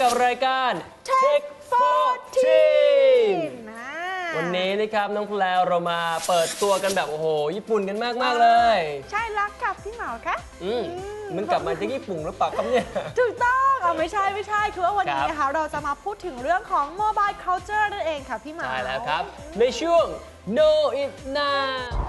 กับพวกเรานะครับกับรายการ Tech for Teen นะวันนี้นะครับน้องแพลวเรามาเปิดตัวกันแบบโอ้โห ญี่ปุ่นกันมากมากๆเลย ใช่รักกับพี่เหมาคะอืมมันกลับมาจากญี่ปุ่นหรือเปล่าครับเนี่ย ถูกต้องเอาไม่ใช่ไม่ใช่คือว่าวันนี้ครับนะคะเราจะมาพูดถึงเรื่องของ mobile culture นั่นเองค่ะพี่เหมา ใช่แล้วครับ ในช่วง No It Now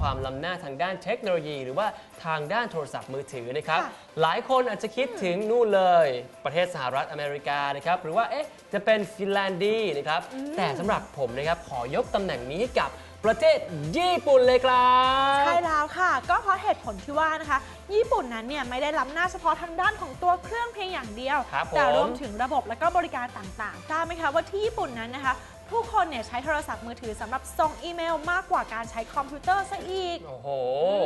ความล้ำหน้าทางด้านเทคโนโลยี หรือว่าทางด้านโทรศัพท์มือถือนะครับ หลายคนอาจจะคิดถึงนู่นเลย ประเทศสหรัฐอเมริกานะครับ หรือว่าเอ๊ะจะเป็นฟินแลนด์ดีนะครับ แต่สำหรับผมนะครับขอยกตำแหน่งนี้ให้กับประเทศญี่ปุ่นเลยครับ ใช่แล้วค่ะ ก็เพราะเหตุผลที่ว่านะคะ ญี่ปุ่นนั้นเนี่ยไม่ได้ล้ำหน้าเฉพาะทางด้านของตัวเครื่องเพียงอย่างเดียว ครับผม แต่รวมถึงระบบและก็บริการต่างๆ ทราบไหมคะว่าที่ญี่ปุ่นนั้นนะคะ ผู้คนเนี่ยใช้โทรศัพท์มือถือสำหรับส่งอีเมลมากกว่าการใช้คอมพิวเตอร์ซะอีก โอ้โห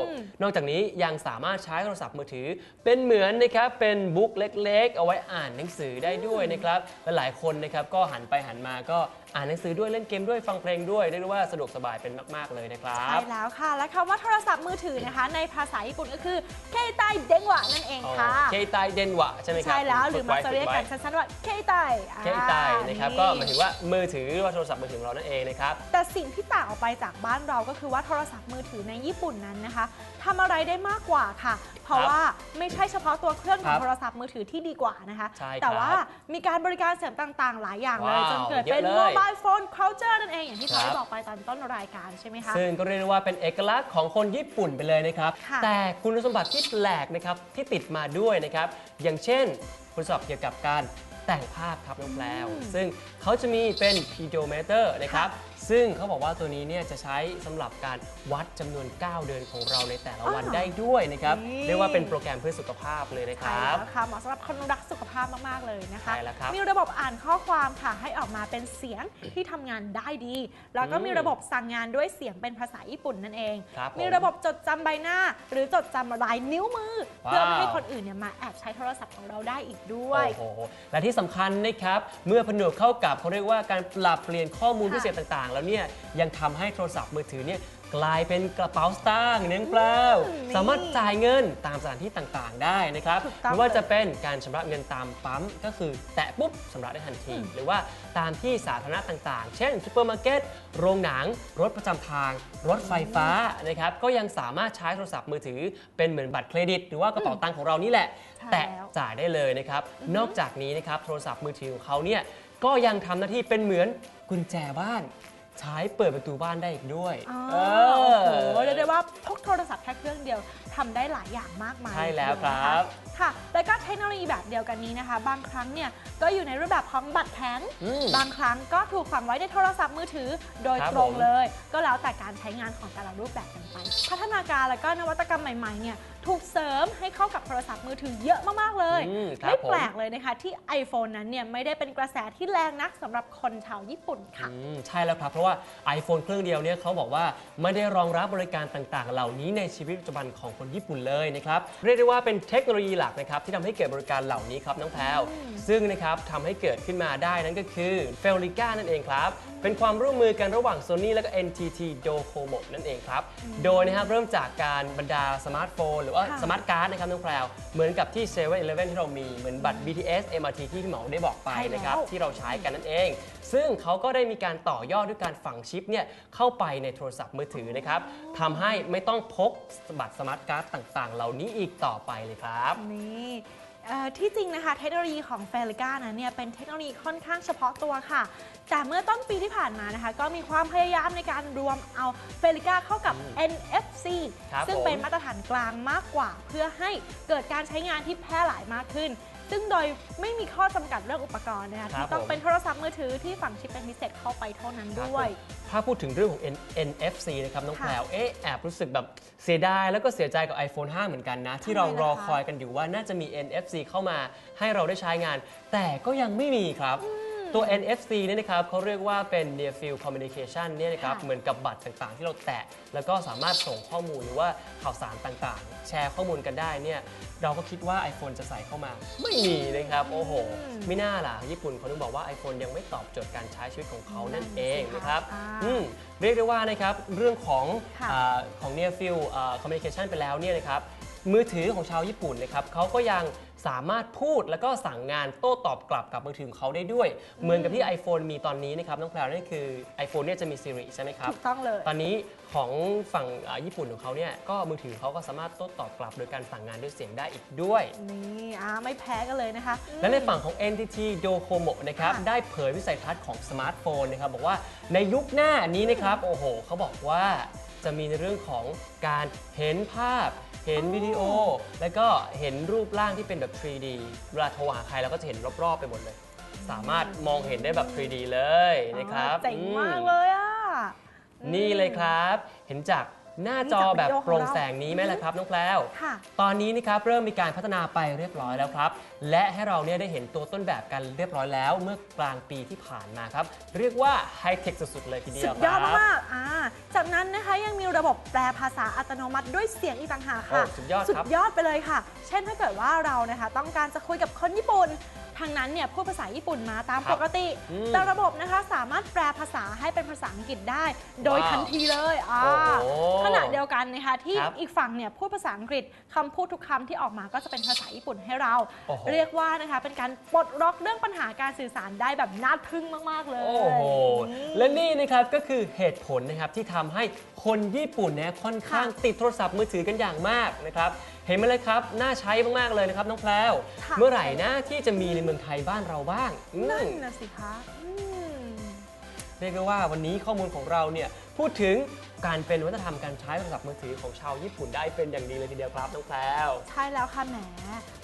อืม นอกจากนี้ยังสามารถใช้โทรศัพท์มือถือ เป็นเหมือนนะครับเป็นบุ๊กเล็กๆ เอาไว้อ่านหนังสือได้ด้วยนะครับและหลายคนนะครับก็หันไปหันมาก็ อ่านหนังสือด้วยเล่นเกมด้วยฟังเพลงด้วยเรียกได้ว่าสะดวกสบายเป็นมาก ๆ เลยนะครับ ใช่แล้วค่ะ และคำว่าโทรศัพท์มือถือนะคะ ในภาษาญี่ปุ่นก็คือเคไตเดงวะนั่นเองค่ะเคไตเดนวะใช่ไหมครับใช่แล้วหรือฝึมักไว้จะเรียกกันฝึไว้สั้นๆว่าเคไตอ่าเคไตนะครับก็หมายถึงว่ามือถือหรือว่าโทรศัพท์มือถือของเรานั่นเองนะครับแต่สิ่งที่ต่างออกไปจากบ้านเราก็คือว่าโทรศัพท์มือถือในญี่ปุ่นนั้นนะคะ ทำอะไรได้มากกว่าค่ะ เพราะว่าไม่ใช่เฉพาะตัวเครื่องขคอรังบโทรศัพท์มือถือที่ดีกว่านะคะ ใช่ครับแต่ว่ามีการบริการเสริมต่างๆ หลายอย่างเลย ว้าวจนเกิดเป็นเยอะเลย mobile phone culture นั่นเองอย่างที่ครัพบอยบอกไปตอนต้นรายการใช่ไหมคะ ซึ่งก็เรียกได้ว่าเป็นเอกลักษณ์ของคนญี่ปุ่นไปเลยนะครับ ค่ะแต่คุณสมบัติที่แปลกนะครับที่ติดมาด้วยนะครับ อย่างเช่นคุณสมบัติเกี่ยวกับการแต่งภาพครับน้องแพลวซึ่งเขาจะมีเป็น pedometer นะครับ ซึ่งเขาบอกว่าตัวนี้เนี่ยจะใช้สำหรับการวัดจำนวนก้าวเดินของเราในแต่ละวันอ้าวได้ด้วยนะครับนี่ เรียกว่าเป็นโปรแกรมเพื่อสุขภาพเลยนะคใช่รับ แล้วค่ะเหมาะสำหรับคนรักสุขภาพมาก ๆ เลยนะคะ ใช่แล้วครับมีระบบอ่านข้อความค่ะ ให้ออกมาเป็นเสียงที่ทำงานได้ดี แล้วก็มีระบบสั่งงานด้วยเสียงเป็นภาษาญี่ปุ่นนั่นเอง ครับผมมีระบบจดจำใบหน้า หรือจดจำลายนิ้วมือ ว้าว เพื่อไม่ให้คนอื่นเนี่ยมาแอบใช้โทรศัพท์ของเราได้อีกด้วย โอ้โหและที่สำคัญนะครับ เมื่อผนวกเข้ากับเขาเรียกว่าการปรับเปลี่ยนข้อมูลค่ะ พิเศษต่างๆแล้วเนี่ยยังทำให้โทรศัพท์มือถือเนี่ยกลายเป็นกระเป๋าสตางค์เน้นเปล่าอืมนี่สามารถจ่ายเงินตามสถานที่ต่างๆ ได้นะครับถูกต้องไม่ว่าจะเป็นการชำระเงินตามปั๊ม ก็คือแตะปุ๊บชำระได้ทันทีอืมหรือว่าตามที่สาธารณะต่างๆ เช่นซูเปอร์มาร์เก็ตโรงหนัง รถประจำทาง รถไฟฟ้านะครับก็ยังสามารถใช้โทรศัพท์มือถือ เป็นเหมือนบัตรเครดิต หรือว่ากระเป๋าตังค์ของเรานี่แหละใช่แตะแล้วจ่ายได้เลยนะครับนอกจากนี้นะครับโทรศัพท์มือถือของเขาเนี่ยก็ยังทำหน้าที่เป็นเหมือนกุญแจบ้าน ใช้เปิดประตูบ้านได้อีกด้วย อ๋อเอโอ้อโหเรียกได้ว่าพกโทรศัพท์แค่เครื่องเดียวทำได้หลายอย่างมากมายใช่แล้วเลยทีเดียครับ นะคะค่ะ แล้วก็เทคโนโลยีแบบเดียวกันนี้นะคะ บางครั้งเนี่ยก็อยู่ในรูปแบบของบัตรแข็ง อืม บางครั้งก็ถูกฝังไว้ในโทรศัพท์มือถือโดยครับตรงผม เลย ก็แล้วแต่การใช้งานของแต่ละรูปแบบกันไป พัฒนาการและก็นวัตกรรมใหม่ๆเนี่ย ถูกเสริมให้เข้ากับโทรศัพท์มือถือเยอะมากๆเลย อืมครับไม่แปลผมกเลยนะคะ ที่ iPhone นั้นเนี่ยไม่ได้เป็นกระแสที่แรงนักสำหรับคนชาวญี่ปุ่นค่ะ อืมใช่แล้วครับ เพราะว่า iPhone เครื่องเดียวเนี่ยเขาบอกว่าไม่ได้รองรับบริการต่างๆ เหล่านี้ในชีวิตปัจจุบันของคนญี่ปุ่นเลยนะครับ เรียกได้ว่าเป็นเทคโนโลยีหลักนะครับที่ทำให้เกิดบริการเหล่านี้ครับน้องแพลวซึ่งนะครับทำให้เกิดขึ้นมาได้นั่นก็คือ f e l i c a นั่นเองครับ เป็นความร่วมมือกันระหว่าง Sony และก็ NTT Docomo นั่นเองครับ โดยนะครับเริ่มจากการบรรดาสมาร์ทโฟน หรือว่าค่ะสมาร์ทการ์ดนะครับน้องแพลวเหมือนกับที่7 e เ e ่ e ที่เรามีเหมือนบัตร BTS MRT ที่พี่หมอได้บอกไปใช่แล้วนะครับที่เราใช้กันนั่นเอง ซึ่งเขาก็ได้มีการต่อยอดด้วยการฝังชิปเนี่ยเข้าไปในโทรศัพท์มือถือนะครับทำให้ไม่ต้องพกบัตรสมาร์ทการ์ดต่างๆ เหล่านี้อีกต่อไปเลยครับ นี่ เอ่อที่จริงนะคะเทคโนโลยีของเฟลิก้านั้นเนี่ยเป็นเทคโนโลยีค่อนข้างเฉพาะตัวค่ะ แต่เมื่อต้นปีที่ผ่านมานะคะก็มีความพยายามในการรวมเอาเฟลิก้าเข้ากับ NFC ครับซึ่งผม เป็นมาตรฐานกลางมากกว่า เพื่อให้เกิดการใช้งานที่แพร่หลายมากขึ้น ซึ่งโดยไม่มีข้อจำกัดเรื่องอุปกรณ์นะคะครับที่ต้องผม เป็นโทรศัพท์มือถือที่ฝังชิปเป็นพิเศษเข้าไปเท่านั้นด้วย ถ้าพูดถึงเรื่องของ N- NFC นะครับน้องค่ะแพลวเอ๊ะแอบรู้สึกแบบเสียดายแล้วก็เสียใจกับ iPhone 5 เหมือนกันนะ ที่เราทำไมล่ะรอคะคอยกันอยู่ว่าน่าจะมี NFC เข้ามาให้เราได้ใช้งาน แต่ก็ยังไม่มีครับ ตัว NFC เนี่ยนะครับเขาเรียกว่าเป็น Near Field Communication เนี่ยนะครับ ค่ะ เหมือนกับบัตรต่างๆ ที่เราแตะ แล้วก็สามารถส่งข้อมูลหรือว่าข่าวสารต่างๆ แชร์ข้อมูลกันได้เนี่ยเราก็คิดว่า iPhone จะใส่เข้ามา ไม่มีนะครับ โอ้โห ไม่น่าล่ะ ญี่ปุ่นเขาต้องบอกว่า iPhone ยังไม่ตอบโจทย์การใช้ชีวิตของเขานั่นเองนะครับอ่าอืมเรียกได้ว่านะครับเรื่องของค่ะ อาของ Near Field อ่า Communication ไปแล้วเนี่ยนะครับมือถือของชาวญี่ปุ่นนะครับเขาก็ยัง สามารถพูดแล้วก็สั่งงานโต้ตอบกลับกับมือถือของเขาได้ด้วย เหมือนกับที่ iPhone มีตอนนี้นะครับน้องแพรวนั่นคือ iPhone เนี่ยจะมี Siri ใช่ไหมครับ ถูกต้องเลย ตอนนี้ของฝั่งอ่าญี่ปุ่นของเขาเนี่ยก็มือถือเขาก็สามารถโต้ตอบกลับ โดยการสั่งงานด้วยเสียงได้อีกด้วย นี่อ่าไม่แพ้กันเลยนะคะ และในฝั่งของ NTT Docomo นะครับค่ะ ได้เผยวิสัยทัศน์ของสมาร์ทโฟนนะครับบอกว่าในยุคหน้านี้นะครับโอ้โหเขาบอกว่าจะมีในเรื่องของการเห็นภาพ เห็นวิดีโอ แล้วก็เห็นรูปร่างที่เป็นแบบ 3D เวลาโทรหาใครเราก็จะเห็นรอบๆไปหมดเลย สามารถมองเห็นได้แบบ 3D เลยนะครับอ๋อเจ๋งอืมากเลยอะ นี่เลยครับ เห็นจาก หน้าจอแบบโปร่งแสงนี้ไหมล่ะครับน้องแพลวค่ะ ตอนนี้นะครับเริ่มมีการพัฒนาไปเรียบร้อยแล้วครับ และให้เราเนี่ยได้เห็นตัวต้นแบบกันเรียบร้อยแล้ว เมื่อกลางปีที่ผ่านมาครับ เรียกว่าไฮเทคสุดๆเลยทีเดีสุยวดคยอดรับมากๆอ่าจากนั้นนะคะยังมีระบบแปลภาษาอัตโนมัติด้วยเสียงอีกต่างหากค่ะโอ้สุดยอดครับ สุดยอดไปเลยค่ะ เช่นถ้าเกิดว่าเรานะคะต้องการจะคุยกับคนญี่ปุ่น ทางนั้นเนี่ยพูดภาษาญี่ปุ่นมาตามครับปกติอืมแต่ระบบนะคะสามารถแปลภาษาให้เป็นภาษาอังกฤษได้ โดยว้าวทันทีเลยอ่าโอ้โหขณะเดียวกันนะคะที่ครับอีกฝั่งเนี่ยพูดภาษาอังกฤษคำพูดทุกคำที่ออกมาก็จะเป็นภาษาญี่ปุ่นให้เราโอ้โหเรียกว่านะคะเป็นการปลดล็อกเรื่องปัญหาการสื่อสารได้แบบน่าทึ่งมาก ๆ เลย โอ้โห และนี่นะครับก็คือเหตุผลนะครับที่ทำให้คนญี่ปุ่นเนี่ยค่อนข้างติดโทรศัพท์มือถือกันอย่างมากนะครับ เห็นไหมเลยครับ น่าใช้มาก ๆ เลยนะครับน้องแพลวค่ะเมื่อไหร่นะที่จะมีในเมืองไทยบ้านเราบ้างอืมนั่นนะสิคะอืมเรียกได้ว่าวันนี้ข้อมูลของเราเนี่ยพูดถึง การเป็นวัฒนธรรมการใช้โทรศัพท์มือถือของชาวญี่ปุ่นได้เป็นอย่างดีเลยทีเดียวครับน้องแพลวใช่แล้วค่ะแหม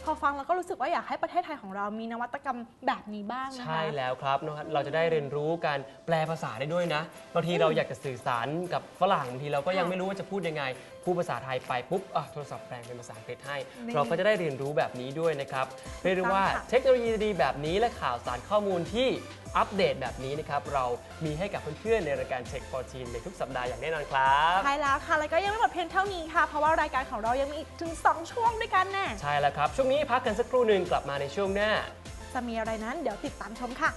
พอฟังแล้วก็รู้สึกว่าอยากให้ประเทศไทยของเรามีนวัตกรรมแบบนี้บ้างนะคะ ใช่แล้วครับนะครับ เราจะได้เรียนรู้การแปลภาษาได้ด้วยนะ บางทีเราอยากจะสื่อสารกับฝรั่งบางทีเราก็ยังค่ะไม่รู้ว่าจะพูดยังไง พูดภาษาไทยไปปุ๊บอะโทรศัพท์แปลงเป็นภาษาอังกฤษให้ นี่เราก็จะได้เรียนรู้แบบนี้ด้วยนะครับ เรียกได้ว่าค่ะ เทคโนโลยีดีๆแบบนี้และข่าวสารข้อมูลที่ อัปเดตแบบนี้นะครับ เรามีให้กับเพื่อนๆในรายการ Tech for Teen ในทุกสัปดาห์อย่างแน่นอนครับ ใช่แล้วค่ะ แล้วก็ยังไม่หมดเพียงเท่านี้ค่ะ เพราะว่ารายการของเรายังมีอีกถึง 2 ช่วงด้วยกันแน่ใช่แล้วครับ ช่วงนี้พักกันสักครู่หนึ่งกลับมาในช่วงหน้า จะมีอะไรนั้นเดี๋ยวติดตามชมค่ะ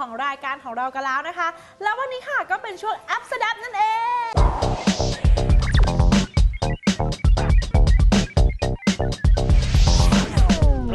ของรายการของเรากันแล้วนะคะ แล้ววันนี้ค่ะก็เป็นช่วงแอปสดับนั่นเอง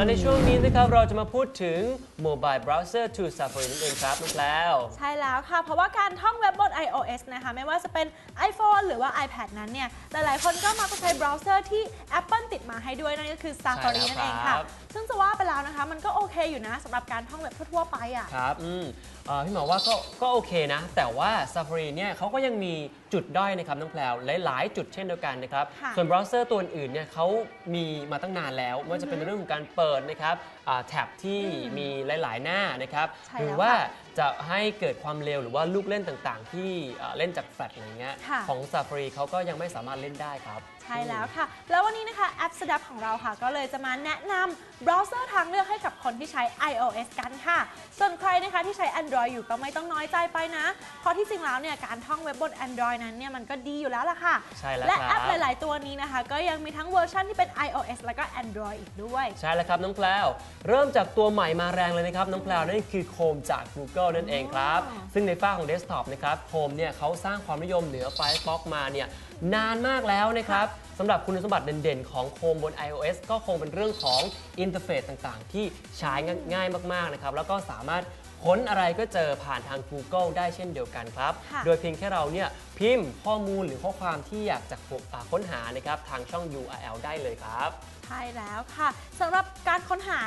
ในช่วงนี้นะครับเราจะมาพูดถึง Mobile Browser to Safari นั่นเองครับน้องแพลว ใช่แล้วค่ะ เพราะว่าการท่องเว็บบน iOS นะคะ ไม่ว่าจะเป็น iPhone หรือว่า iPad นั้นเนี่ย หลาย ๆ คนก็มักจะใช้เบราว์เซอร์ที่ Apple ติดมาให้ด้วย นั่นก็คือ Safari ใช่แล้วนั่นเองครัค่ะบซึ่งจะว่าไปแล้วนะคะ มันก็โอเคอยู่นะสำหรับการท่องเว็บทั่ว ๆ ไปอะ ครับอืมเอ่อพี่หมอว่าก็ก็โอเคนะ แต่ว่า Safari เนี่ยเขาก็ยังมี จุดด้อยนะครับน้องแพลวหลาย ๆ จุดเช่นเดียวกันนะครับ ค่ะส่วนเบราว์เซอร์ตัวอื่นๆเนี่ยเขามีมาตั้งนานแล้วไม่ว่าจะเป็นเรื่องของการเปิดนะครับอ่าแท็บที่มีหลาย ๆ หน้านะครับใช่หรืแล้วว่าค่ะจะให้เกิดความเร็วหรือว่าลูกเล่นต่าง ๆ ที่เอ่อเล่นจากแฟลชอะไรเงี้ยค่ะ ของ Safari เขาก็ยังไม่สามารถเล่นได้ครับ ใช่แล้วค่ะ แล้ววันนี้นะคะแอปสดับของเราค่ะ ก็เลยจะมาแนะนำเบราว์เซอร์ทางเลือกให้กับคนที่ใช้ iOS กันค่ะ ส่วนใครนะคะที่ใช้ Android อยู่ก็ไม่ต้องน้อยใจไปนะ เพราะที่จริงแล้วเนี่ยการท่องเว็บบน Android นั้นเนี่ยมันก็ดีอยู่แล้วล่ะค่ะ ใช่แล้วและคแอรัปบหลาย ๆ ตัวนี้นะคะ ก็ยังมีทั้งเวอร์ชันที่เป็น iOS แล้วก็ Android อีกด้วย ใช่แล้วครับน้องแพลวเริ่มจากตัวใหม่มาแรงเลยนะครับน้องแพลวนั่นคือโคมจาก Google นั่นเองครับอ๋อซึ่งในฝ้าของเดสก์ท็อปนะครับโคมเนี่ยเขาสร้างความนิยมเหนือ Firefox มาเนี่ยนานมากแล้วนะครับสำหรับคุณสมบัติเด่นๆ ของโคมบน iOS ก็คงเป็นเรื่องของอินเทอร์เฟซต่างๆ ที่ใช้ง่ายมากๆนะครับแล้วก็สามารถค้นอะไรก็เจอผ่านทาง Google ได้เช่นเดียวกันครับค่ะโดยเพียงแค่เราเนี่ยพิมพ์ข้อมูลหรือข้อความที่อยากจะค้นหานะครับทางช่อง URL ได้เลยครับ ใช่แล้วค่ะสำหรับการค้นหา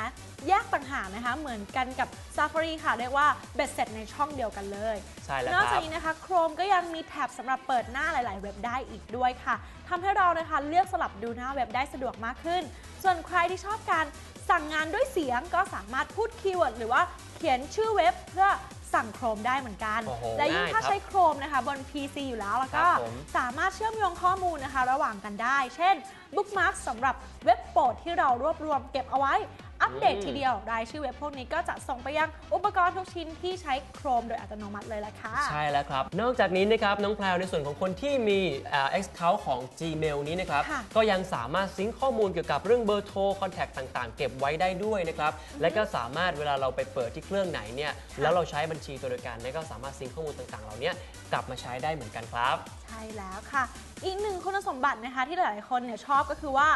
แยกต่างหากนะคะ เหมือนกันกับ Safari ค่ะ เรียกว่าเบ็ดเสร็จในช่องเดียวกันเลย ใช่แล้วนอกคจารักบนี้นะคะ Chrome ก็ยังมีแท็บสำหรับเปิดหน้าหลาย ๆ เว็บได้อีกด้วยค่ะทำให้เรานะคะเลือกสลับดูหน้าเว็บได้สะดวกมากขึ้น ส่วนใครที่ชอบการสั่งงานด้วยเสียงก็สามารถพูดคีย์เวิร์ดหรือว่าเขียนชื่อเว็บเพื่อ สั่ง Chrome ได้เหมือนกัน โอ้โหและยิ่งง่ายถ้าครับใช้ Chrome นะคะบน PC อยู่แล้วแล้วก็ครับผมสามารถเชื่อมโยงข้อมูลนะคะ ระหว่างกันได้ เช่น Bookmark สำหรับเว็บโปรดที่เรารวบรวมเก็บเอาไว้อั ปเดตอืมทีเดียว รายชื่อเว็บพวกนี้ก็จะส่งไปยังอุปกรณ์ทุกชิ้นที่ใช้ Chrome โดยอัตโนมัติเลยละค่ะ ใช่แล้วครับ นอกจากนี้นะครับน้องแพรวในส่วนของคนที่มีเอ่อ account ของ Gmail นี้นะครับ ค่ะ ก็ยังสามารถซิงค์ข้อมูลเกี่ยวกับเรื่องเบอร์โทรคอนแทคต่างๆ เก็บไว้ได้ด้วยนะครับ และก็สามารถเวลาเราไปเปิดที่เครื่องไหนเนี่ยแล้วเราใช้บัญชีตัวเดียวกันเนี่ยก็สามารถซิงค์ข้อมูลต่างๆ เหล่านี้กลับมาใช้ได้เหมือนกันครับ ใช่แล้วค่ะ อีกหนึ่งคุณสมบัตินะคะที่หลายๆคนเนี่ยชอบก็คือว่า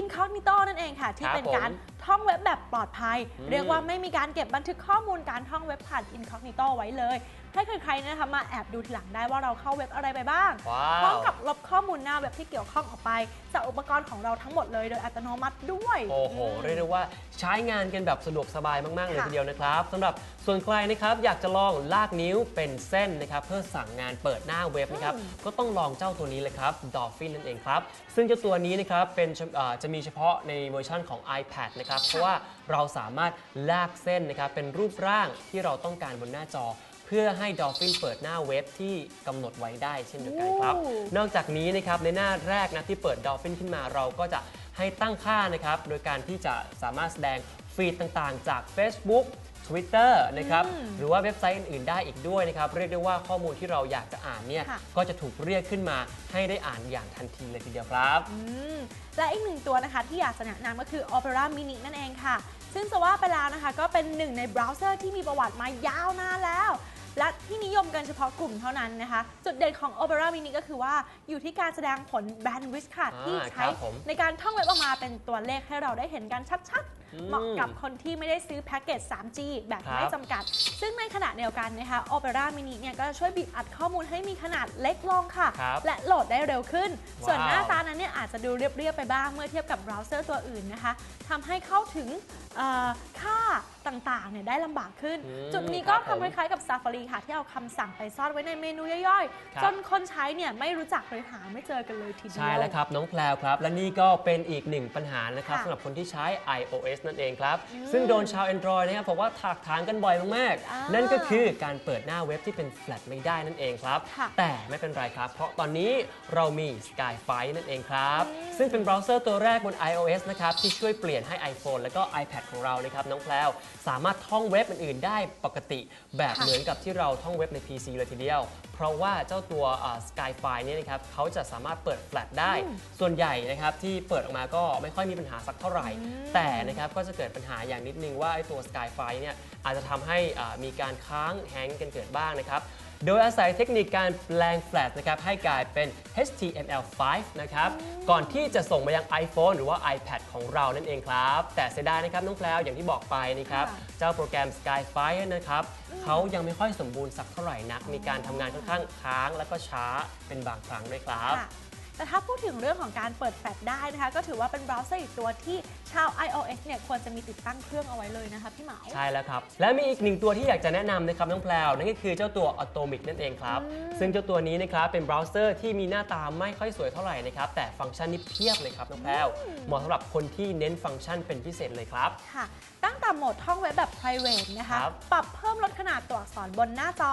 incognito นั่นเองค่ะ ที่ครับเป็นผมการท่องเว็บแบบปลอดภัยอืมเรียกว่าไม่มีการเก็บบันทึกข้อมูลการท่องเว็บผ่าน incognito ไว้เลย ให้ใครๆนะคะมาแอบดูทีหลังได้ว่าเราเข้าเว็บอะไรไปบ้าง ว้าพร้อมว กับลบข้อมูลหน้าเว็บที่เกี่ยวข้องออกไป จากอุปกรณ์ของเราทั้งหมดเลยโดยอัตโนมัติด้วย โอ้โห เรียกได้ว่าใช้งานกันแบบสะดวกสบายมาก ๆ เลยค่ะทีเดียวนะครับสำหรับส่วนใครนะครับอยากจะลองลากนิ้วเป็นเส้นนะครับเพื่อสั่งงานเปิดหน้าเว็บนะครับอืมก็ต้องลองเจ้าตัวนี้เลยครับ Dolphin นั่นเองครับ ซึ่งเจ้าตัวนี้นะครับเป็นเฉเอ่อจะมีเฉพาะในเวอร์ชันของ iPad นะครับเพราะว่าเราสามารถลากเส้นนะครับเป็นรูปร่างที่เราต้องการบนหน้าจอ เพื่อให้ Dolphin เปิดหน้าเว็บที่กำหนดไว้ได้เช่นเดียวกันครับ โอ้ นอกจากนี้นะครับในหน้าแรกนะที่เปิด Dolphin ขึ้นมาเราก็จะให้ตั้งค่านะครับ โดยการที่จะสามารถแสดงฟีดต่างๆ จาก Facebook Twitter นะครับอืมหรือว่าเว็บไซต์อื่นๆได้อีกด้วยนะครับ เรียกได้ว่าข้อมูลที่เราอยากจะอ่านเนี่ยค่ะ ก็จะถูกเรียกขึ้นมาให้ได้อ่านอย่างทันทีเลยทีเดียวครับ อืมและอีกหนึ่งตัวนะคะที่อยากจะแนะนำก็คือ Opera Mini นั่นเองค่ะ ซึ่งจะว่าไปแล้วนะคะ ก็เป็นหนึ่งในเบราว์เซอร์ที่มีประวัติมายาวนานแล้ว และที่นิยมกันเฉพาะกลุ่มเท่านั้นนะคะ จุดเด่นของ Opera Mini ก็คือว่าอยู่ที่การแสดงผล bandwidth ค่ะอ่าที่คใช้รับผมในการท่องเว็บออกมาเป็นตัวเลขให้เราได้เห็นกันชัดอืมๆเหมาะกับคนที่ไม่ได้ซื้อแพ็กเกจ 3G แบบครับไม่จำกัด ซึ่งในขณะเดียวกันนะคะ Opera Mini เนี่ยก็จะช่วยบีบอัดข้อมูลให้มีขนาดเล็กลงค่ะครับและโหลดได้เร็วขึ้น ส่วนหน้าว้าวตานั้นเนี่ยอาจจะดูเรียบๆไปบ้างเมื่อเทียบกับเบราว์เซอร์ตัวอื่นนะคะทำให้เข้าถึงเอ่อค่า ต่างๆเนี่ยได้ลำบากขึ้น อืมจุดนี้ก็ครับผม ทำคล้ายๆกับ Safari ค่ะ ที่เอาคำสั่งไปซ่อนไว้ในเมนูย่อยครับๆจนคนใช้เนี่ยไม่รู้จักเลยหาไม่เจอกันเลยทีเดียว ใช่แล้วครับ น้องแพลวครับ และนี่ก็เป็นอีกหนึ่งปัญหานะครับค่ะสำหรับคนที่ใช้ iOS นั่นเองครับ อืมซึ่งโดนชาว Android นะครับบอกว่าถากถางกันบ่อยมากอ่าๆ นั่นก็คือการเปิดหน้าเว็บที่เป็นแฟลชไม่ได้นั่นเองครับ ค่ะแต่ไม่เป็นไรครับ เพราะตอนนี้เรามี Skyfi นั่นเองครับอืมซึ่งเป็นเบราว์เซอร์ตัวแรกบน iOS นะครับที่ช่วยเปลี่ยนให้ iPhone แล้วก็ iPad ของเรานะครับน้องแพลวสามารถท่องเว็บอื่นๆ ได้ปกติแบบค่ะเหมือนกับที่เราท่องเว็บใน PC เลยทีเดียว เพราะว่าเจ้าตัวอ่า Skyfi เนี่ยนะครับเขาจะสามารถเปิดแฟลชได้อืมส่วนใหญ่นะครับที่เปิดออกมาก็ไม่ค่อยมีปัญหาสักเท่าไหร่อืมแต่นะครับก็จะเกิดปัญหาอย่างนิดนึงว่าไอ้ตัว Skyfi เนี่ยอาจจะทำให้อ่ามีการค้างแฮงก์กันเกิดบ้างนะครับ โดยอาศัยเทคนิคการแปลงแฟลชนะครับให้กลายเป็น HTML5 นะครับก่อนที่จะส่งมายัง iPhone หรือว่า iPad ของเรานั่นเองครับ แต่เสียดายนะครับน้องแพลวอย่างที่บอกไปนะครับค่ะเจ้าโปรแกรม Skyfi นะครับเขายังไม่ค่อยสมบูรณ์สักเท่าไหร่นัก มีการทำงานค่อนข้างค้าง แล้วก็ช้าเป็นบางครั้งด้วยครับค่ะ แต่ถ้าพูดถึงเรื่องของการเปิดแฟลชได้นะคะ ก็ถือว่าเป็นเบราว์เซอร์อีกตัวที่ชาว iOS เนี่ยควรจะมีติดตั้งเครื่องเอาไว้เลยนะคะพี่เหมาใช่แล้วครับ และมีอีกหนึ่งตัวที่อยากจะแนะนำนะครับน้องแพลวนั่นก็คือเจ้าตัว Atomic นั่นเองครับอืมซึ่งเจ้าตัวนี้นะครับเป็นเบราว์เซอร์ที่มีหน้าตาไม่ค่อยสวยเท่าไหร่นะครับแต่ฟังก์ชันนี่เพียบเลยครับน้องแพลวเหมาะสำหรับคนที่เน้นฟังก์ชันเป็นพิเศษเลยครับค่ะตั้งแต่โหมดท่องเว็บแบบ private นะคะครับปรับเพิ่มลดขนาดตัวอักษรบนหน้าจอ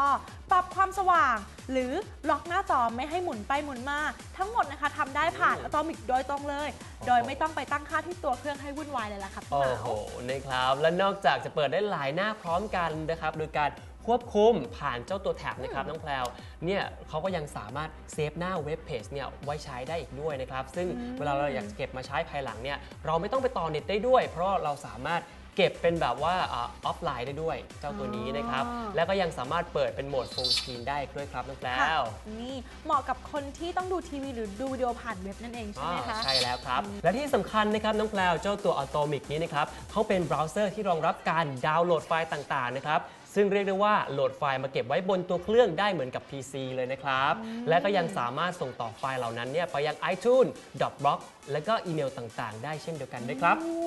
ปรับความสว่าง หรือล็อกหน้าจอไม่ให้หมุนไปหมุนมาทั้งหมดนะคะทำได้ผ่าน Atomic โดยตรงเลย โดยไม่ต้องไปตั้งค่าที่ตัวเครื่องให้วุ่นวายเลยล่ะค่ะพี่โอ้เหมาโหนะครับ และนอกจากจะเปิดได้หลายหน้าพร้อมกันนะครับ โดยการควบคุมผ่านเจ้าตัวแท็บนะครับน้องแพลวเนี่ยเขาก็ยังสามารถเซฟหน้าเว็บเพจเนี่ยไว้ใช้ได้อีกด้วยนะครับ ซึ่งอืมเวลาเราอยากจะเก็บมาใช้ภายหลังเนี่ยเราไม่ต้องไปต่อเน็ตได้ด้วย เพราะเราสามารถ เก็บเป็นแบบว่าออฟไลน์ได้ด้วยเจ้าตัวนี้นะครับอ๋อแล้วก็ยังสามารถเปิดเป็นโหมดฟูลสกรีนได้ด้วยครับน้องแพลค่ะวนี่เหมาะกับคนที่ต้องดูทีวีหรือดูวิดีโอผ่านเว็บนั่นเองใช่ไหมคะอ่าใช่แล้วครับ และที่สำคัญนะครับน้องแพลวเจ้าตัว Atomic นี้นะครับเขาเป็นเบราว์เซอร์ที่รองรับการดาวน์โหลดไฟล์ต่างๆนะครับซึ่งเรียกได้ว่าโหลดไฟล์มาเก็บไว้บนตัวเครื่องได้เหมือนกับ PC เลยนะครับ และก็ยังสามารถส่งต่อไฟล์เหล่านั้นเนี่ยไปยัง iTunes Dropbox และก็อีเมลต่างๆ ได้เช่นเดียวกันด้วยครับโอ้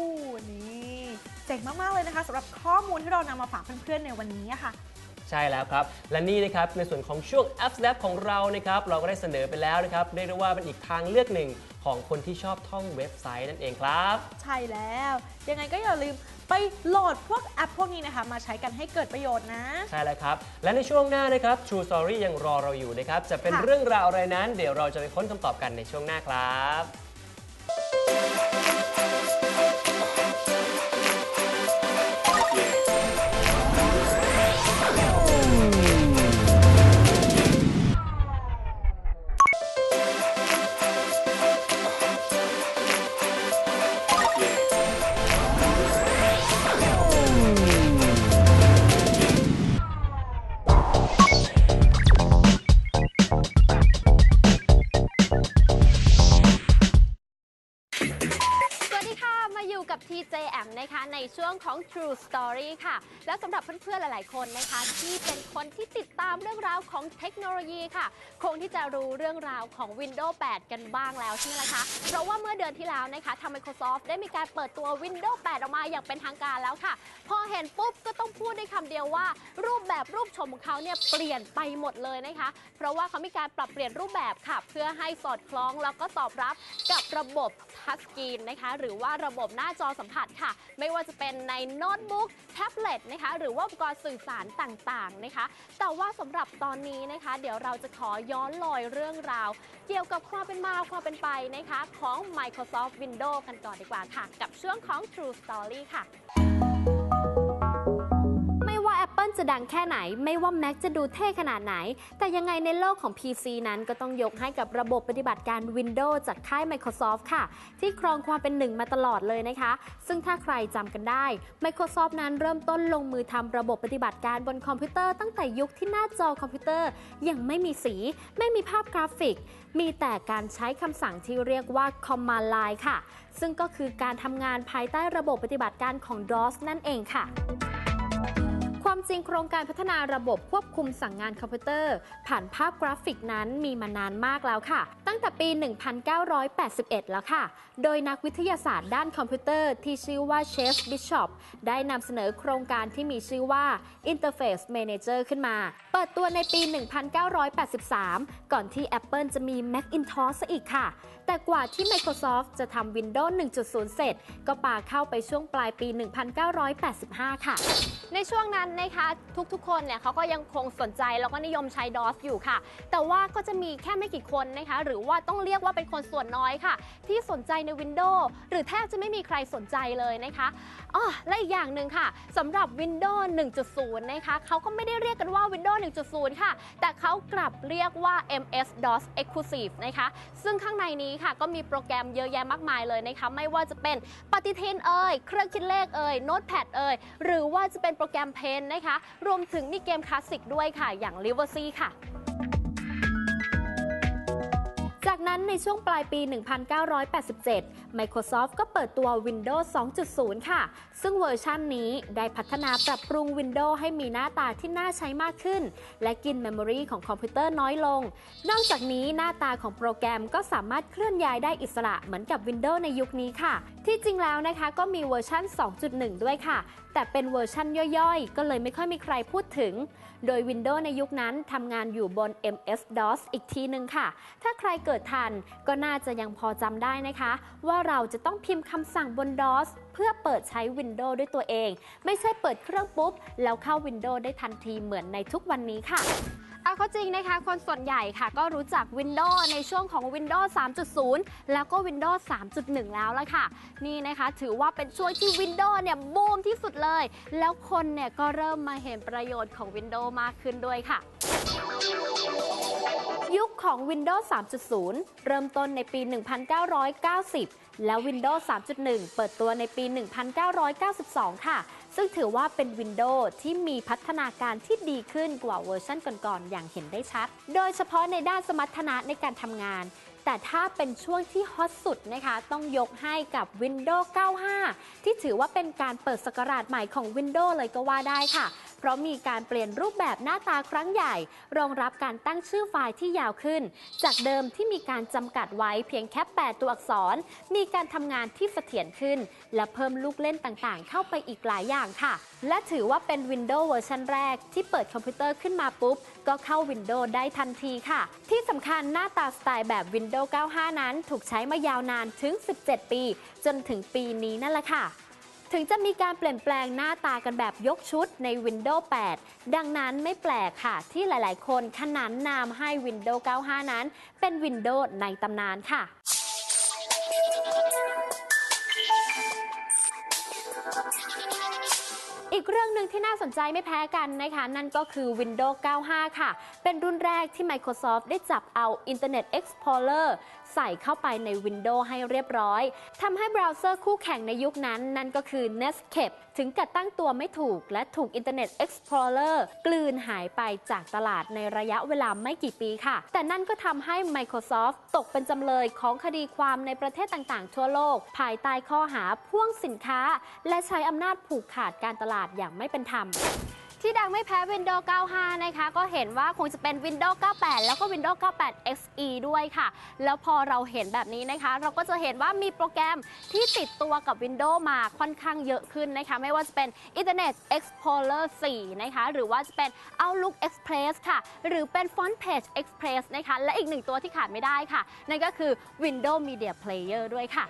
นี่ เจ๋งมาก ๆ เลยนะคะสำหรับข้อมูลที่เรานำมาฝากเพื่อนๆในวันนี้อะค่ะ ใช่แล้วครับ และนี่นะครับในส่วนของช่วง App Snap ของเรานะครับเราก็ได้เสนอไปแล้วนะครับเรียกได้ว่าเป็นอีกทางเลือกหนึ่งของคนที่ชอบท่องเว็บไซต์นั่นเองครับ ใช่แล้ว ยังไงก็อย่าลืมไปโหลดพวกแอปพวกนี้นะคะ มาใช้กันให้เกิดประโยชน์นะ ใช่แล้วครับ และในช่วงหน้านะครับ True Story ยังรอเราอยู่นะครับ จะเป็นค่ะ เรื่องราวอะไรนั้น เดี๋ยวเราจะไปค้นคำตอบกันในช่วงหน้าครับ ในช่วงของ True Story ค่ะ และสำหรับเพื่อนๆ หลาย ๆ คนนะคะ ที่เป็นคนที่ติดตามเรื่องราวของเทคโนโลยีค่ะ คงที่จะรู้เรื่องราวของ Windows 8 กันบ้างแล้วใช่ไหมล่ะคะ เพราะว่าเมื่อเดือนที่แล้วนะคะทาง Microsoft ได้มีการเปิดตัว Windows 8 ออกมาอย่างเป็นทางการแล้วค่ะ พอเห็นปุ๊บก็ต้องพูดได้คำเดียวว่า รูปแบบรูปชมของเขาเนี่ยเปลี่ยนไปหมดเลยนะคะ เพราะว่าเขามีการปรับเปลี่ยนรูปแบบค่ะ เพื่อให้สอดคล้องแล้วก็ตอบรับกับระบบทัชสกรีนนะคะ หรือว่าระบบหน้าจอสัมผัสค่ะ ไม่ว่าจะเป็นในโน้ตบุ๊กแท็บเล็ตนะคะหรือว่าอุปกรณ์สื่อสารต่างๆนะคะ แต่ว่าสำหรับตอนนี้นะคะ เดี๋ยวเราจะขอย้อนลอยเรื่องราว เกี่ยวกับความเป็นมาความเป็นไปนะคะ ของ Microsoft Windows กันก่อนดีกว่าค่ะ กับช่วงของ True Story ค่ะ จะดังแค่ไหน ไม่ว่า Mac จะดูเท่ขนาดไหน แต่ยังไงในโลกของ PC นั้นก็ต้องยกให้กับระบบปฏิบัติการ Windows จากค่าย Microsoft ค่ะ ที่ครองความเป็นหนึ่งมาตลอดเลยนะคะ ซึ่งถ้าใครจำกันได้ Microsoft นั้นเริ่มต้นลงมือทำระบบปฏิบัติการบนคอมพิวเตอร์ตั้งแต่ยุคที่หน้าจอคอมพิวเตอร์ยังไม่มีสี ไม่มีภาพกราฟิก มีแต่การใช้คำสั่งที่เรียกว่า Command Line ค่ะ ซึ่งก็คือการทำงานภายใต้ระบบปฏิบัติการของ DOS นั่นเองค่ะ ความจริงโครงการพัฒนาระบบควบคุมสั่งงานคอมพิวเตอร์ ผ่านภาพกราฟิกนั้นมีมานานมากแล้วค่ะ ตั้งแต่ปี 1981 แล้วค่ะ โดยนักวิทยาศาสตร์ด้านคอมพิวเตอร์ที่ชื่อว่าเชฟบิชอปได้นำเสนอโครงการที่มีชื่อว่า Interface Manager ขึ้นมา เปิดตัวในปี 1983 ก่อนที่ Apple จะมี Macintosh ซะอีกค่ะ แต่กว่าที่ Microsoft จะทำ Windows 1.0 เสร็จ ก็ปาเข้าไปช่วงปลายปี 1985 ค่ะ ในช่วงนั้นนะคะ ทุกๆ คนเนี่ยเขาก็ยังคงสนใจแล้วก็นิยมใช้ DOS อยู่ค่ะ แต่ว่าก็จะมีแค่ไม่กี่คนนะคะ หรือว่าต้องเรียกว่าเป็นคนส่วนน้อยค่ะ ที่สนใจใน Windows หรือแทบจะไม่มีใครสนใจเลยนะคะอ๋อและอีกอย่างหนึ่งค่ะสำหรับ Windows 1.0 นะคะเขาก็ไม่ได้เรียกกันว่า Windows 1.0 ค่ะ แต่เขากลับเรียกว่า MS-DOS Exclusive นะคะ ซึ่งข้างในนี้ค่ะ ก็มีโปรแกรมเยอะแยะมากมายเลยนะคะไม่ว่าจะเป็นปฏิทินเอ่ยเครื่องคิดเลขเอ่ยโน้ตแพดเอ่ยหรือว่าจะเป็นโปรแกรมเพนนะคะ รวมถึงมีเกมคลาสสิกด้วยค่ะ อย่าง l i v e r c y ค่ะ จากนั้นในช่วงปลายปี 1987 Microsoft ก็เปิดตัว Windows 2.0 ค่ะ ซึ่งเวอร์ชันนี้ได้พัฒนาปรับปรุง Windows ให้มีหน้าตาที่น่าใช้มากขึ้น และกินเมมโมรีของคอมพิวเตอร์น้อยลง นอกจากนี้หน้าตาของโปรแกรมก็สามารถเคลื่อนย้ายได้อิสระเหมือนกับ Windows ในยุคนี้ค่ะ ที่จริงแล้วนะคะก็มีเวอร์ชัน2.1 ด้วยค่ะ แต่เป็นเวอร์ชันย่อยๆ ก็เลยไม่ค่อยมีใครพูดถึง โดย Windows ในยุคนั้นทำงานอยู่บน MS-DOS อีกทีหนึ่งค่ะ ถ้าใครเกิดทันก็น่าจะยังพอจำได้นะคะ ว่าเราจะต้องพิมพ์คำสั่งบน DOS เพื่อเปิดใช้ Windows ด้วยตัวเอง ไม่ใช่เปิดเครื่องปุ๊บ แล้วเข้า Windows ได้ทันทีเหมือนในทุกวันนี้ค่ะ เอาเข้าจริงนะคะ คนส่วนใหญ่ค่ะ ก็รู้จัก Windows ในช่วงของ Windows 3.0 แล้วก็ Windows 3.1 แล้วละค่ะ นี่นะคะ ถือว่าเป็นช่วงที่ Windows เนี่ยบูมที่สุดเลย แล้วคนเนี่ยก็เริ่มมาเห็นประโยชน์ของ Windows มากขึ้นด้วยค่ะยุคของ Windows 3.0 เริ่มต้นในปี 1990 แล้ว Windows 3.1 เปิดตัวในปี 1992 ค่ะ ซึ่งถือว่าเป็น Windows ที่มีพัฒนาการที่ดีขึ้นกว่าเวอร์ชันก่อนๆอย่างเห็นได้ชัด โดยเฉพาะในด้านสมรรถนะในการทำงาน แต่ถ้าเป็นช่วงที่ฮอตสุดนะคะ ต้องยกให้กับ Windows 95 ที่ถือว่าเป็นการเปิดสกราชใหม่ของ Windows เลยก็ว่าได้ค่ะ เพราะมีการเปลี่ยนรูปแบบหน้าตาครั้งใหญ่ รองรับการตั้งชื่อไฟล์ที่ยาวขึ้น จากเดิมที่มีการจำกัดไว้เพียงแค่ 8 ตัวอักษร มีการทำงานที่เสถียรขึ้น และเพิ่มลูกเล่นต่างๆ เข้าไปอีกหลายอย่างค่ะ และถือว่าเป็น Windows เวอร์ชันแรกที่เปิดคอมพิวเตอร์ขึ้นมาปุ๊บ ก็เข้า Windows ได้ทันทีค่ะ ที่สำคัญหน้าตาสไตล์แบบ Windows 95 นั้น ถูกใช้มายาวนานถึง 17 ปี จนถึงปีนี้นั่นแหละค่ะถึงจะมีการเปลี่ยนแปลงหน้าตากันแบบยกชุดใน Windows 8 ดังนั้นไม่แปลกค่ะ ที่หลาย ๆ คนขนานนามให้ Windows 95 นั้น เป็น Windows ในตำนานค่ะ อีกเรื่องหนึ่งที่น่าสนใจไม่แพ้กันนะคะ นั่นก็คือ Windows 95 ค่ะ เป็นรุ่นแรกที่ Microsoft ได้จับเอา Internet Explorer ใส่เข้าไปใน Windows ให้เรียบร้อยทำให้เบราว์เซอร์คู่แข่งในยุคนั้น นั่นก็คือ Netscape ถึงกับตั้งตัวไม่ถูก และถูก Internet Explorer กลืนหายไปจากตลาดในระยะเวลาไม่กี่ปีค่ะ แต่นั่นก็ทำให้ Microsoft ตกเป็นจำเลยของคดีความในประเทศต่างๆ ทั่วโลก ภายใต้ข้อหาพ่วงสินค้า และใช้อำนาจผูกขาดการตลาดอย่างไม่เป็นธรรม ที่ดังไม่แพ้ Windows 95 นะคะ ก็เห็นว่าคงจะเป็น Windows 98 แล้วก็ Windows 98 XE ด้วยค่ะ แล้วพอเราเห็นแบบนี้นะคะ เราก็จะเห็นว่ามีโปรแกรมที่ติดตัวกับ Windows มาค่อนข้างเยอะขึ้นนะคะ ไม่ว่าจะเป็น Internet Explorer 4 นะคะ หรือว่าจะเป็น Outlook Express ค่ะ หรือเป็น Front Page Express นะคะ และอีกหนึ่งตัวที่ขาดไม่ได้ค่ะ นั่นก็คือ Windows Media Player ด้วยค่ะ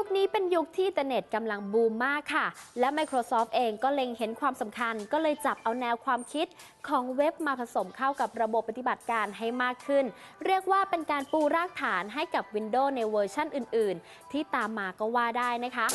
ยุคนี้เป็นยุคที่อินเทอร์เน็ตกำลังบูมมากค่ะ และ Microsoft เองก็เล็งเห็นความสำคัญ ก็เลยจับเอาแนวความคิดของเว็บมาผสมเข้ากับระบบปฏิบัติการให้มากขึ้น เรียกว่าเป็นการปูรากฐานให้กับ Windows ในเวอร์ชั่นอื่น ๆ ที่ตามมาก็ว่าได้นะคะ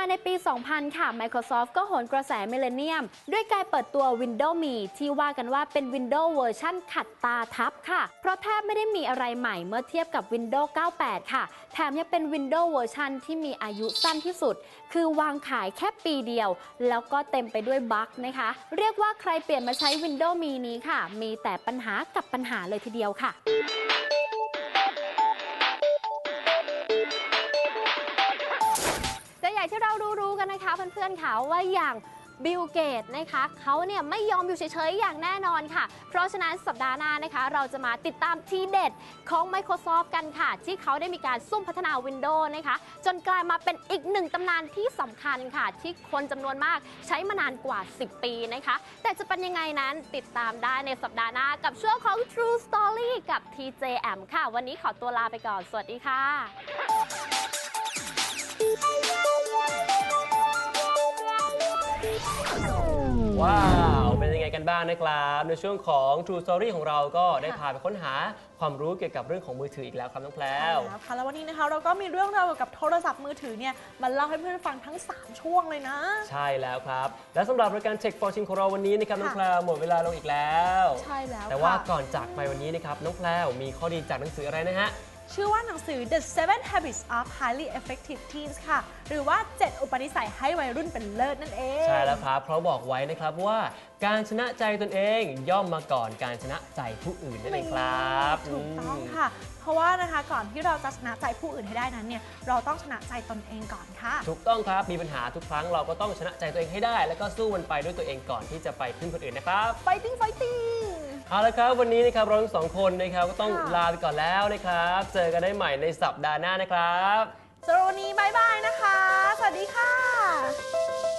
มาในปี 2000 ค่ะ Microsoft ก็โหนกระแสมิเลเนียม ด้วยการเปิดตัว Windows Me ที่ว่ากันว่าเป็น Windows เวอร์ชันขัดตาทับค่ะ เพราะแทบไม่ได้มีอะไรใหม่เมื่อเทียบกับ Windows 98 ค่ะ แถมยังเป็น Windows เวอร์ชันที่มีอายุสั้นที่สุด คือวางขายแค่ปีเดียว แล้วก็เต็มไปด้วยบั๊กนะคะ เรียกว่าใครเปลี่ยนมาใช้ Windows Me นี้ค่ะ มีแต่ปัญหากับปัญหาเลยทีเดียวค่ะ ญ่ที่เรารู้ๆกันนะคะเพื่อนๆค่ะว่าอย่างบิลเกตนะคะเขาเนี่ยไม่ยอมอยู่เฉยๆ อย่างแน่นอนค่ะ เพราะฉะนั้นสัปดาห์หน้านะคะ เราจะมาติดตามทีเด็ดของ Microsoft กันค่ะ ที่เขาได้มีการซุ่มพัฒนา Windows นะคะ จนกลายมาเป็นอีกหนึ่งตำนานที่สำคัญค่ะ ที่คนจำนวนมากใช้มานานกว่า 10 ปีนะคะ แต่จะเป็นยังไงนั้นติดตามได้ในสัปดาห์หน้ากับช่วงของ True Story กับ TJM ค่ะ วันนี้ขอตัวลาไปก่อน สวัสดีค่ะ ว้าว เป็นยังไงกันบ้างนะครับ ในช่วงของ True Story ของเราก็ได้พาไปค้นหาความรู้เกี่ยวกับเรื่องของมือถืออีกแล้วครับน้องแพลว แล้วค่ะแล้ววันนี้นะคะเราก็มีเรื่องราวเกี่ยวกับโทรศัพท์มือถือเนี่ยมาเล่าให้เพื่อนฟังทั้ง 3 ช่วงเลยนะ ใช่แล้วครับ และสำหรับรายการ Check for ชิงของเราวันนี้นะครับน้องแพลวหมดเวลาลงอีกแล้ว ใช่แล้วแต่ว่าค่ะ ก่อนจากไปวันนี้นะครับน้องแพลวมีข้อดีจากหนังสืออะไรนะฮะ ชื่อว่าหนังสือ The Seven Habits of Highly Effective Teens ค่ะ หรือว่า 7 อุปนิสัยให้วัยรุ่นเป็นเลิศนั่นเอง ใช่แล้วครับ เพราะบอกไว้นะครับว่าการชนะใจตนเองย่อมมาก่อนการชนะใจผู้อื่นนั่นเองครับถูกต้องมค่ะ เพราะว่านะคะก่อนที่เราจะชนะใจผู้อื่นให้ได้นั้นเนี่ยเราต้องชนะใจตนเองก่อนค่ะ ถูกต้องครับมีปัญหาทุกครั้งเราก็ต้องชนะใจตัวเองให้ได้ แล้วก็สู้มันไปด้วยตัวเองก่อนที่จะไปพึ่งคนอื่นนะครับ fighting fighting เอาละครับวันนี้นะครับเราทั้งสองคนนะครับก็ต้องลาไปก่อนแล้วนะครับ เจอกันได้ใหม่ในสัปดาห์หน้านะครับสรวันนี้บายบายนะคะ สวัสดีค่ะ